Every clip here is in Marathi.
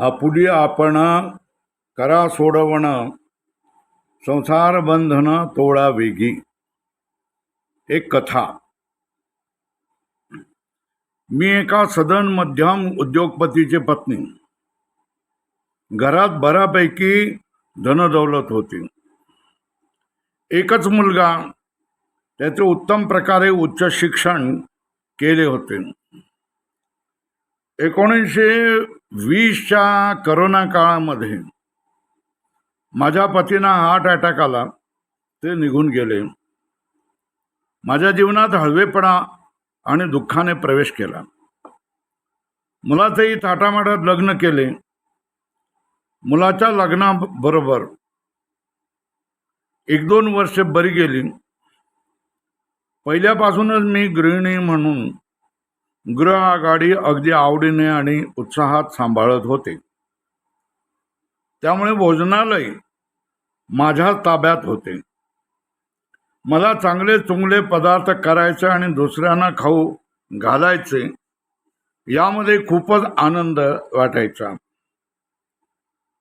आपुली आपण करा सोडवण संसार बंधन तोडा वेगी एक कथा मी एका सदन मध्यम उद्योगपतीची पत्नी घरात बऱ्यापैकी धनदौलत होती एकच मुलगा त्याचे उत्तम प्रकारे उच्च शिक्षण केले होते एकोणीसशे वीसच्या करोना काळामध्ये माझ्या पतींना हार्ट अटॅक आला. ते निघून गेले. माझ्या जीवनात हळवेपणा आणि दुःखाने प्रवेश केला. मुलाचंही थाटामाटात लग्न केले. मुलाच्या लग्नाबरोबर एक दोन वर्ष बरी गेली. पहिल्यापासूनच मी गृहिणी म्हणून ग्रह आघाडी अगदी आवडीने आणि उत्साहात सांभाळत होते. त्यामुळे भोजनालय माझ्या ताब्यात होते. मला चांगले चुंगले पदार्थ करायचे आणि दुसऱ्यांना खाऊ घालायचे यामध्ये खूपच आनंद वाटायचा.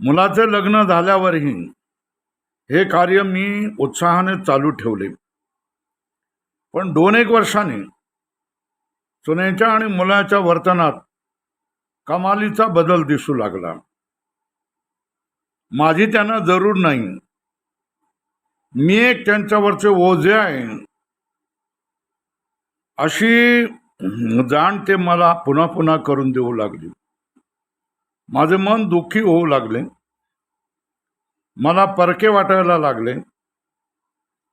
मुलाचे लग्न झाल्यावरही हे कार्य मी उत्साहाने चालू ठेवले. पण दोन एक वर्षांनी सुनेच्या आणि मुलाच्या वर्तनात कमालीचा बदल दिसू लागला. माझी त्यांना जरूर नाही. मी एक त्यांच्यावरचे ओझे आहे. अशी जाण ते मला पुन्हा पुन्हा करून देऊ लागली. माझे मन दुःखी होऊ लागले. मला परके वाटायला लागले.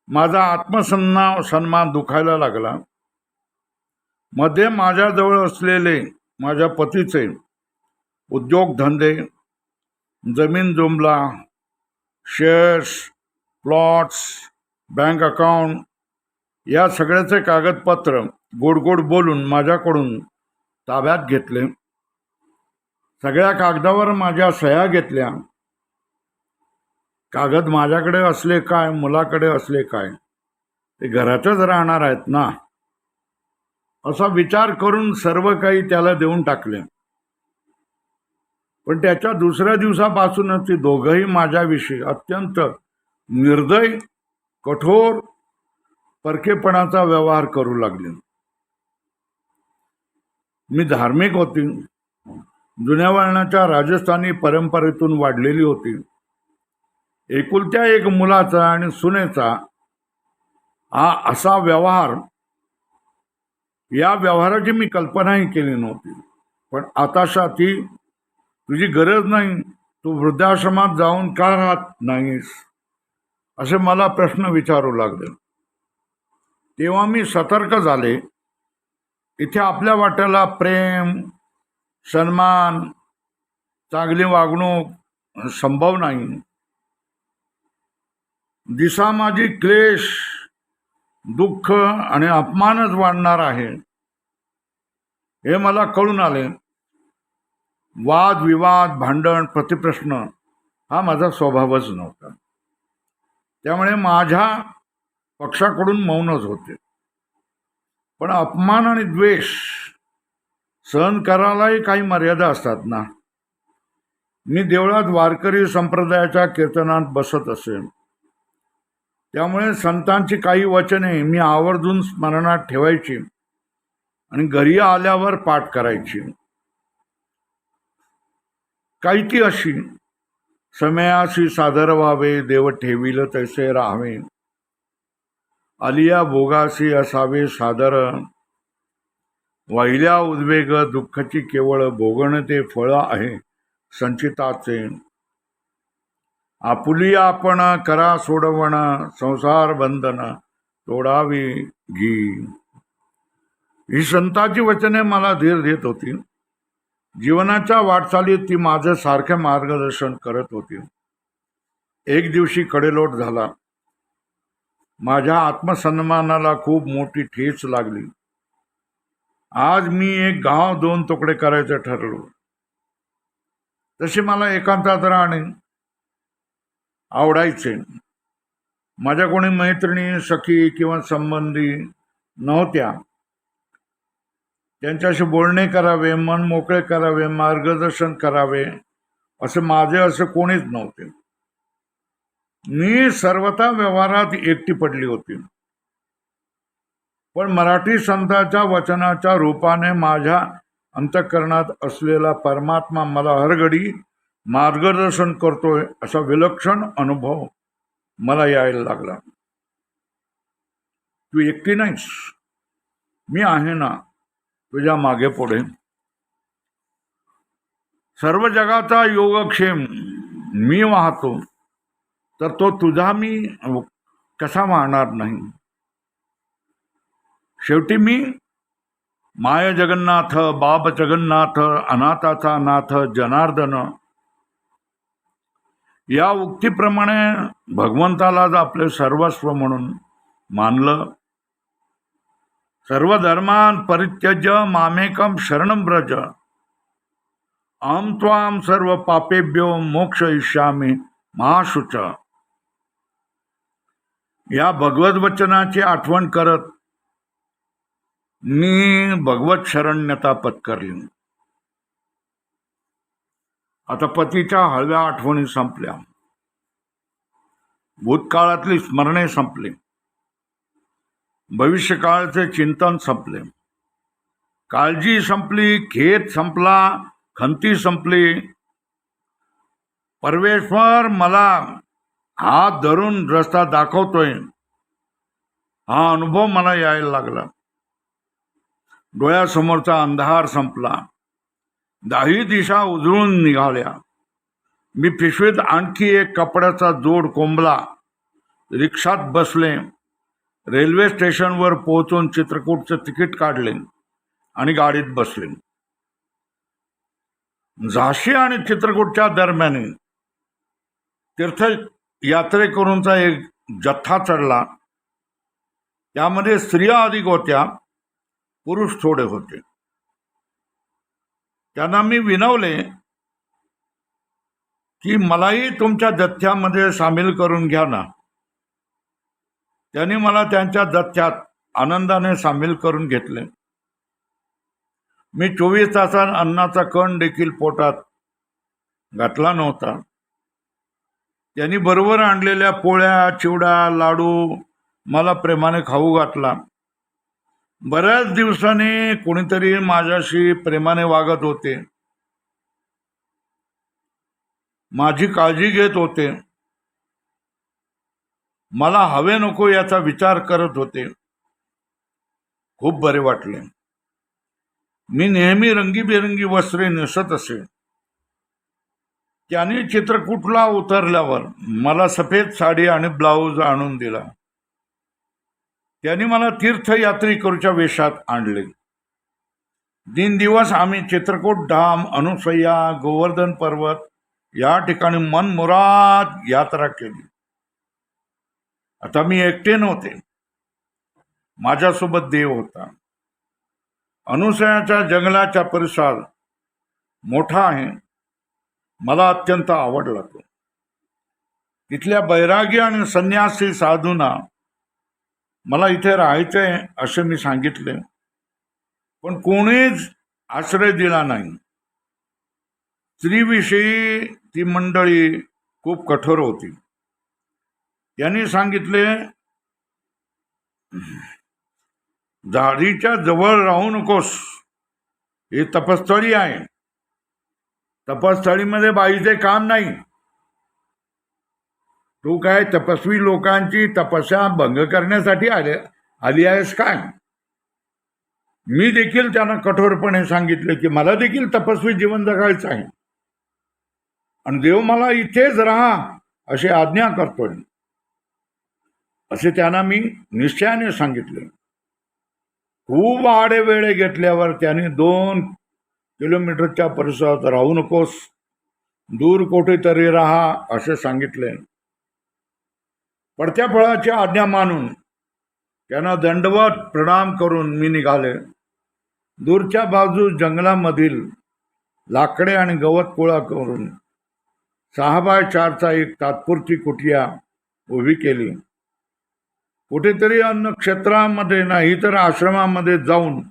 माझा आत्मसन्ना सन्मान दुखायला लागला. मध्ये माझ्याजवळ असलेले माझ्या पतीचे उद्योगधंदे जमीन जुमला शेअर्स प्लॉट्स बँक अकाउंट या सगळ्याचे कागदपत्र गोड गोड बोलून माझ्याकडून ताब्यात घेतले. सगळ्या कागदावर माझ्या सह्या घेतल्या. कागद माझ्याकडे असले काय मुलाकडे असले काय ते घरातच राहणार आहेत ना? असा विचार करून सर्व काही त्याला देऊन टाकले. पण त्याच्या दुसऱ्या दिवसापासूनच ती दोघंही माझ्याविषयी अत्यंत निर्दय कठोर परखेपणाचा व्यवहार करू लागले. मी धार्मिक होती. जुन्या वळणाच्या राजस्थानी परंपरेतून वाढलेली होती. एकुलत्या एक मुलाचा आणि सुनेचा हा असा व्यवहार या व्यवहाराची मी कल्पनाही केली नव्हती. पण आताशा ती तुझी गरज नाही. तू वृद्धाश्रमात जाऊन का राहत नाहीस? असे मला प्रश्न विचारू लागले. तेव्हा मी सतर्क झाले. इथे आपल्या वाट्याला प्रेम सन्मान चांगली वागणूक संभव नाही. दिसा माझी क्लेश दुःख आणि अपमानच वाढणार आहे. हे मला कळून आले. वाद विवाद भांडण प्रतिप्रश्न हा माझा स्वभावच नव्हता. त्यामुळे माझ्या पक्षाकडून मौनच होते. पण अपमान आणि द्वेष सहन करायलाही काही मर्यादा असतात ना. मी देवळात वारकरी संप्रदायाच्या कीर्तनात बसत असेल त्यामुळे संतांची काही वचने मी आवर्जून स्मरणात ठेवायची आणि घरी आल्यावर पाठ करायची. काही ती अशी समयाशी सादर व्हावे देव ठेविल तैसे राहावे. आलिया भोगासी असावे सादर. वाहिल्या उद्वेग दुःखाची केवळ भोगण ते फळ आहे संचिताचे. आपुली आपण करा सोडवण संसार बंधन तोडावी घी. ही संताची वचने मला धीर देत होती. जीवनाच्या वाटचालीत ती माझं सारखे मार्गदर्शन करत होती. एक दिवशी कडेलोट झाला. माझ्या आत्मसन्मानाला खूप मोठी ठेच लागली. आज मी एक गाव दोन तुकडे करायचं ठरलो. तशी मला एकांतात राहणे आवडायचे. माझ्या कोणी मैत्रिणी सखी किंवा संबंधी नव्हत्या. त्यांच्याशी बोलणे करावे मन मोकळे करावे मार्गदर्शन करावे असे माझे असे कोणीच नव्हते. मी सर्वता व्यवहारात एकटी पडली होती. पण मराठी संतांच्या वचनाच्या रूपाने माझ्या अंतःकरणात असलेला परमात्मा मला हरघडी मार्गदर्शन करतोय असा विलक्षण अनुभव मला यायला लागला. तू एकटी नाहीस. मी आहे ना तुझ्या मागे पुढे. सर्व जगाचा योगक्षेम मी वाहतो तर तो तुझा मी कसा वाहणार नाही? शेवटी मी माय जगन्नाथ बाब जगन्नाथ अनाथाचा नाथ जनार्दन या उक्तीप्रमाणे भगवंतालाच आपले सर्वस्व म्हणून मानलं. सर्व धर्मान परित्यज मामेकम शरण ब्रज आम त्वाम सर्व पापेभ्यो मोक्ष इष्यामी महाशुच या भगवत वचनाची आठवण करत मी भगवत शरण्यता पत्करली. आता पतीच्या हळव्या आठवणी संपल्या. भूतकाळातली स्मरणे संपली. भविष्यकाळाचे चिंतन संपले. काळजी संपली खेत संपला खंती संपली. परमेश्वर मला हात धरून रस्ता दाखवतोय. हा अनुभव मला यायला लागला. डोळ्यासमोरचा अंधार संपला. दाही दिशा उजळून निघाल्या. मी पिशवीत आणखी एक कपड्याचा जोड कोंबला. रिक्षात बसले. रेल्वे स्टेशनवर पोहोचून चित्रकूटचं तिकीट काढले आणि गाडीत बसले. झाशी आणि चित्रकूटच्या दरम्यान तीर्थयात्रेकरूंचा एक जथ्था चढला. त्यामध्ये स्त्रिया अधिक होत्या पुरुष थोडे होते. त्यांना मी विनवले की मलाही तुमच्या जथ्यामध्ये सामील करून घ्या ना. त्यांनी मला त्यांच्या जथ्यात आनंदाने सामील करून घेतले. मी चोवीस तासात अन्नाचा कण देखील पोटात घातला नव्हता. त्यांनी बरोबर आणलेल्या पोळ्या चिवडा लाडू मला प्रेमाने खाऊ घातला. बऱ्याच दिवसांनी कोणीतरी माझ्याशी प्रेमाने वागत होते. माझी काळजी घेत होते. मला हवे नको याचा विचार करत होते. खूप बरे वाटले. मी नेहमी रंगीबेरंगी वस्त्रे नेसत असे. त्याने चित्रकूटला उतरल्यावर मला सफेद साडी आणि ब्लाऊज आणून दिला. त्यांनी मला तीर्थयात्रेकरूच्या वेशात आणले. दिन दिवस आम्ही चित्रकूट धाम अनुसय्या गोवर्धन पर्वत या ठिकाणी मनमुराद यात्रा केली. आता मी एकटे नव्हते. माझ्यासोबत देव होता. अनुसयाच्या जंगलाचा परिसर मोठा आहे. मला अत्यंत आवडला तो. तिथल्या बैरागी आणि संन्यासी साधूंना मला इथे राहायचंय असे मी सांगितले पण कोणीच आश्रय दिला नाही. स्त्रीविषयी ती मंडळी खूप कठोर होती. यांनी सांगितले झाडीच्या जवळ राहू नकोस हे तपस्थळी आहे. तपस्थळीमध्ये बाईचे काम नाही. तू काय तपस्वी लोकांची तपस्या भंग करण्यासाठी आले आली आहेस काय? मी देखील त्यांना कठोरपणे सांगितले की मला देखील तपस्वी जीवन जगायचं आहे. आणि देव मला इथेच राहा अशी आज्ञा करतोय. असे त्यांना मी निश्चयाने सांगितले. खूप आडे वेळे घेतल्यावर त्याने दोन किलोमीटरच्या परिसरात राहू नकोस दूर कुठेतरी राहा असे सांगितले. पडत्या फळाची आज्ञा मानून त्यांना दंडवत प्रणाम करून मी निघाले. दूरच्या बाजू जंगलामधील लाकडे आणि गवत गोळा करून सहा बाय चारचा एक तात्पुरती कुटिया उभी केली. कुठेतरी अन्न क्षेत्रामध्ये नाही तर आश्रमामध्ये जाऊन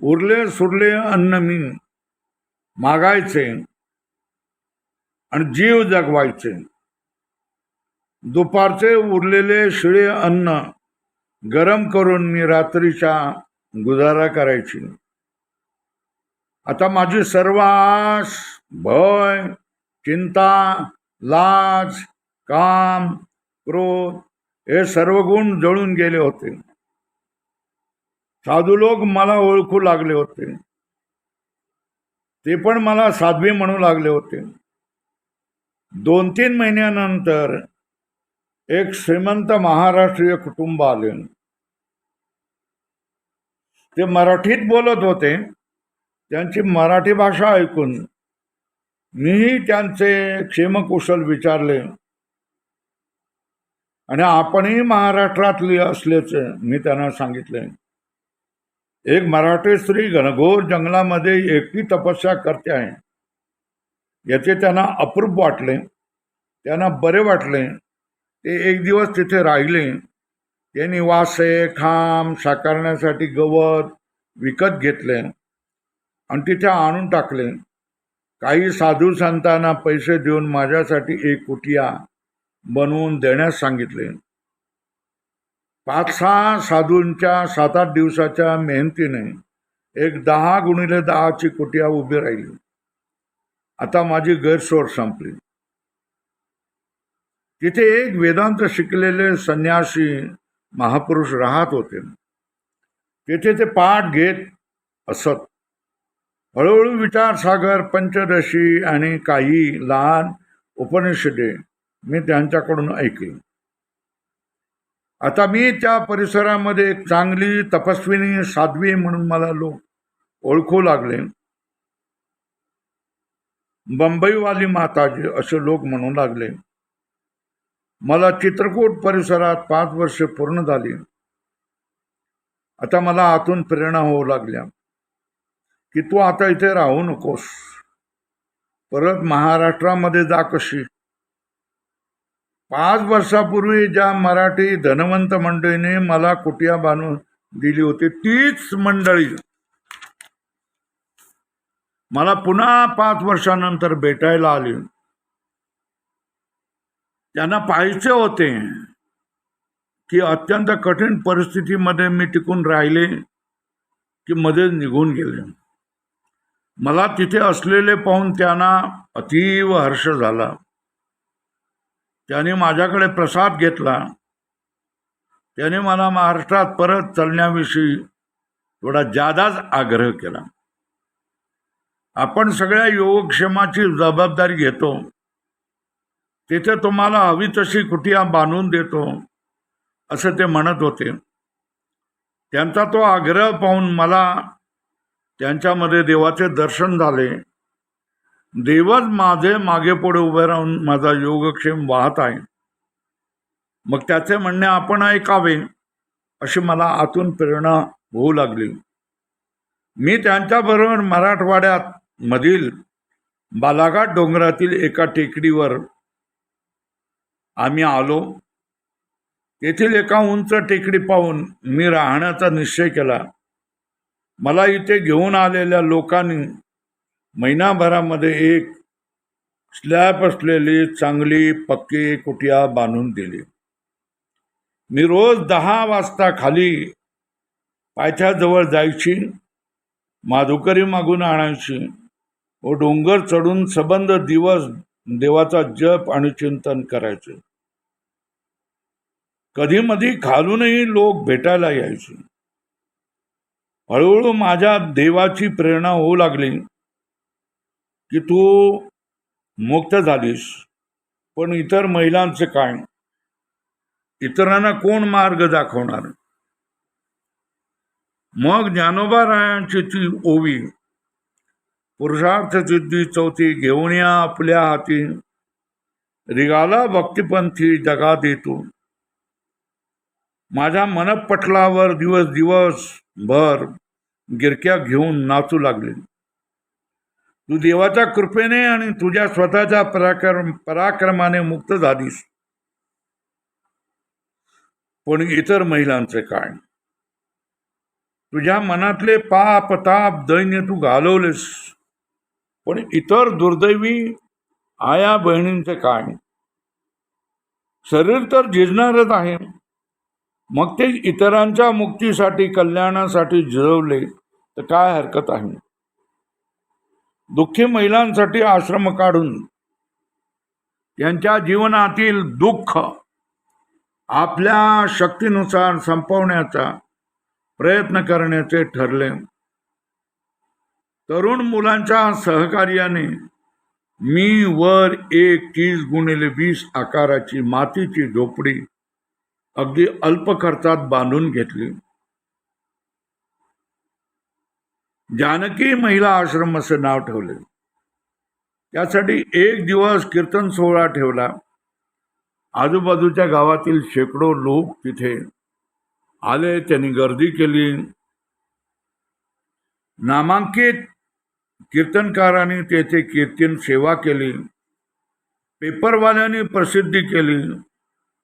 उरले सुरले अन्न मी मागायचे आणि जीव जगवायचे. दुपारचे उरलेले शिळे अन्न गरम करून मी रात्रीचा गुजारा करायची. आता माझी सर्व आस भय चिंता लाज काम क्रोध हे सर्व गुण जळून गेले होते. साधू लोक मला ओळखू लागले होते. ते पण मला साध्वी म्हणू लागले होते. दोन तीन महिन्यानंतर एक श्रीमंत महाराष्ट्रीय कुटुंब आले. ते मराठीत बोलत होते. त्यांची मराठी भाषा ऐकून मीही त्यांचे क्षेमकुशल विचारले. आणि आपणही महाराष्ट्रातली असल्याचे मी त्यांना सांगितले. एक मराठी स्त्री घनघोर जंगलामध्ये एकटी तपस्या करते आहे. याचे त्यांना अप्रूप वाटले. त्यांना बरे वाटले. ते एक दिवस तिथे राहिले. त्यांनी वासे खांब साकारण्यासाठी गवत विकत घेतले आणि तिथे आणून टाकले. काही साधू संतांना पैसे देऊन माझ्यासाठी एक कुटिया बनवून देण्यास सांगितले. पाच सहा साधूंच्या सात आठ दिवसाच्या मेहनतीने एक दहा गुणिले दहाची कुटिया उभी राहिली. आता माझी गैरसोड संपली. तिथे एक वेदांत शिकलेले संन्यासी महापुरुष राहत होते. तेथे ते पाठ घेत असत. हळूहळू विचारसागर पंचदशी आणि काही लहान उपनिषदे मी त्यांच्याकडून ऐकली. आता मी त्या परिसरामध्ये एक चांगली तपस्विनी साध्वी म्हणून मला लोक ओळखू लागले. बंबईवाली माताजी असे लोक म्हणू लागले. मला चित्रकूट परिसरात पाच वर्षे पूर्ण झाली. आता मला आतून प्रेरणा होऊ लागल्या. की तू आता इथे राहू नकोस. परत महाराष्ट्रामध्ये जा कशी? पाच वर्षापूर्वी ज्या मराठी धनवंत मंडळीने मला कुटिया बांधून दिली होती तीच मंडळी. मला पुन्हा पाच वर्षानंतर भेटायला आली. त्यांना पाहायचे होते की अत्यंत कठीण परिस्थितीमध्ये मी टिकून राहिले की मध्ये निघून गेले. मला तिथे असलेले पाहून त्यांना अतीव हर्ष झाला. त्याने माझ्याकडे प्रसाद घेतला. त्याने मला महाराष्ट्रात परत चलण्याविषयी थोडा जादाच आग्रह केला. आपण सगळ्या योगक्षेमाची जबाबदारी घेतो. तिथे तुम्हाला हवी तशी कुटिया बांधून देतो असं ते म्हणत होते. त्यांचा तो आग्रह पाहून मला त्यांच्यामध्ये देवाचे दर्शन झाले. देवच माझे मागे पुढे उभे राहून माझा योगक्षेम वाहत आहे. मग त्याचे म्हणणे आपण ऐकावे अशी मला आतून प्रेरणा होऊ लागली. मी त्यांच्याबरोबर मराठवाड्यात मधील बालाघाट डोंगरातील एका टेकडीवर आम्ही आलो. तेथील एका उंच टेकडी पाहून मी राहण्याचा निश्चय केला. मला इथे घेऊन आलेल्या लोकांनी महिनाभरामध्ये एक स्लॅब असलेली चांगली पक्की कुटिया बांधून दिली. मी रोज दहा वाजता खाली पायथ्याजवळ जायची माधुकरी मागून आणायची व डोंगर चढून सबंध दिवस देवाचा जप आणि चिंतन करायचे. कधी मधी खालूनही लोक भेटायला यायचे. हळूहळू माझ्या देवाची प्रेरणा होऊ लागली की तू मुक्त झालीस पण इतर महिलांचे काय? इतरांना कोण मार्ग दाखवणार? मग ज्ञानोबा रायांची ती ओवी पुरुषार्थ सिद्धी चौथी घेऊन या आपल्या हाती. रिगाला भक्तिपंथी जगा देतो माझ्या मनपटलावर दिवस दिवस भर गिरक्या घेऊन नाचू लागले. तू देवाच्या कृपेने आणि तुझ्या स्वतःच्या पराक्रम पराक्रमाने मुक्त झालीस. पण इतर महिलांचे काय? तुझ्या मनातले पाप ताप दैन्य तू घालवलेस. पण इतर दुर्दैवी आया बहिणींचे काय? शरीर तर झिजणारच आहे. मग ते इतरांच्या मुक्तीसाठी कल्याणासाठी झिजवले तर काय हरकत आहे? दुःखी महिलांसाठी आश्रम काढून त्यांच्या जीवनातील दुःख आपल्या शक्तीनुसार संपवण्याचा प्रयत्न करण्याचे ठरले. तरुण मुलांच्या सहकार्याने मी वर एक तीस गुणिले वीस आकाराची मातीची झोपडी अगदी अल्प खर्चात बांधून घेतली. जानकी महिला आश्रम असे नाव ठेवले. त्यासाठी एक दिवस कीर्तन सोहळा ठेवला. आजूबाजूच्या गावातील शेकडो लोक तिथे आले त्यांनी गर्दी केली. नामांकित कीर्तनकारांनी तेथे कीर्तन सेवा केली पेपरवाल्यांनी प्रसिद्धी केली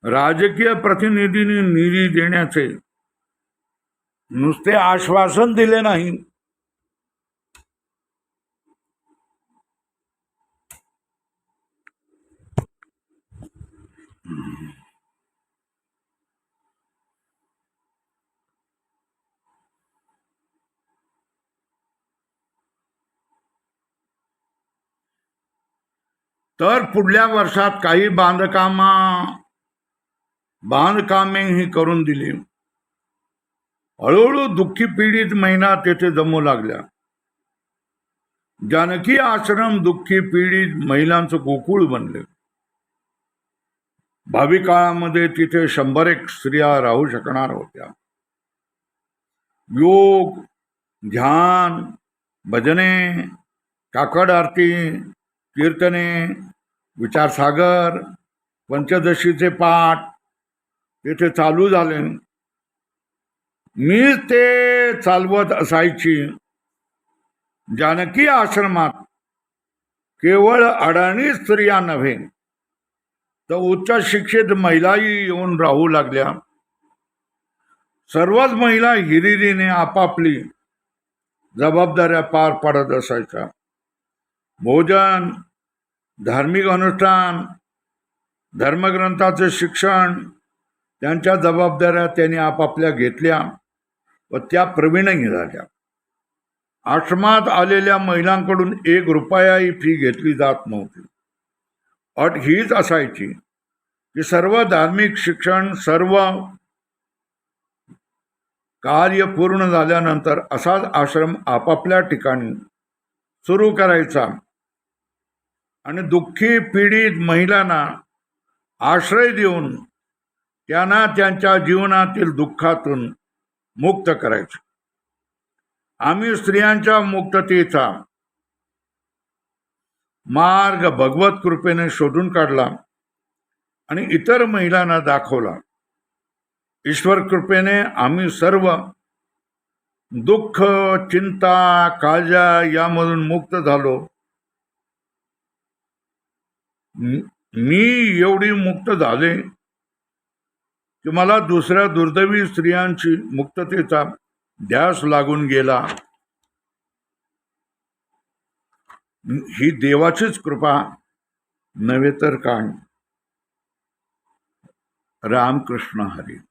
राजकीय प्रतिनिधींनी निधी देण्याचे. नुसते आश्वासन दिले नाही. तर पुढल्या वर्षात काही बांधकामा बांधकामेही करून दिली. हळूहळू दुःखी पीडित महिना तेथे जमू लागल्या. जानकी आश्रम दुःखी पीडित महिलांचं गोकुळ बनले. भावी काळामध्ये तिथे शंभर एक स्त्रिया राहू शकणार होत्या. योग ध्यान भजने काकड आरती कीर्तने विचारसागर पंचदशीचे पाठ तेथे चालू झाले. मी ते चालवत असायची. जानकी आश्रमात केवळ अडाणी स्त्रिया नव्हे तर उच्च शिक्षित महिलाही येऊन राहू लागल्या. सर्वच महिला हिरिरीने आपापली जबाबदाऱ्या पार पाडत असायच्या. भोजन धार्मिक अनुष्ठान धर्मग्रंथाचे शिक्षण त्यांच्या जबाबदाऱ्या त्यांनी आपापल्या घेतल्या व त्या प्रवीणही झाल्या आश्रमात आलेल्या महिलांकडून एक रुपयाही फी घेतली जात नव्हती. अट हीच असायची की सर्व धार्मिक शिक्षण सर्व कार्य पूर्ण झाल्यानंतर असाच आश्रम आपापल्या ठिकाणी सुरू करायचा. आणि दुःखी पीडित महिलांना आश्रय देऊन त्यांना त्यांच्या जीवनातील दुःखातून मुक्त करायचं. आम्ही स्त्रियांच्या मुक्ततेचा मार्ग भगवत कृपेने शोधून काढला आणि इतर महिलांना दाखवला. ईश्वर कृपेने आम्ही सर्व दुःख चिंता काळजा यामधून मुक्त झालो. मी एवढी मुक्त झाले की मला दुसऱ्या दुर्दैवी स्त्रियांची मुक्ततेचा ध्यास लागून गेला. ही देवाचीच कृपा नव्हे तर काय? रामकृष्ण हरी.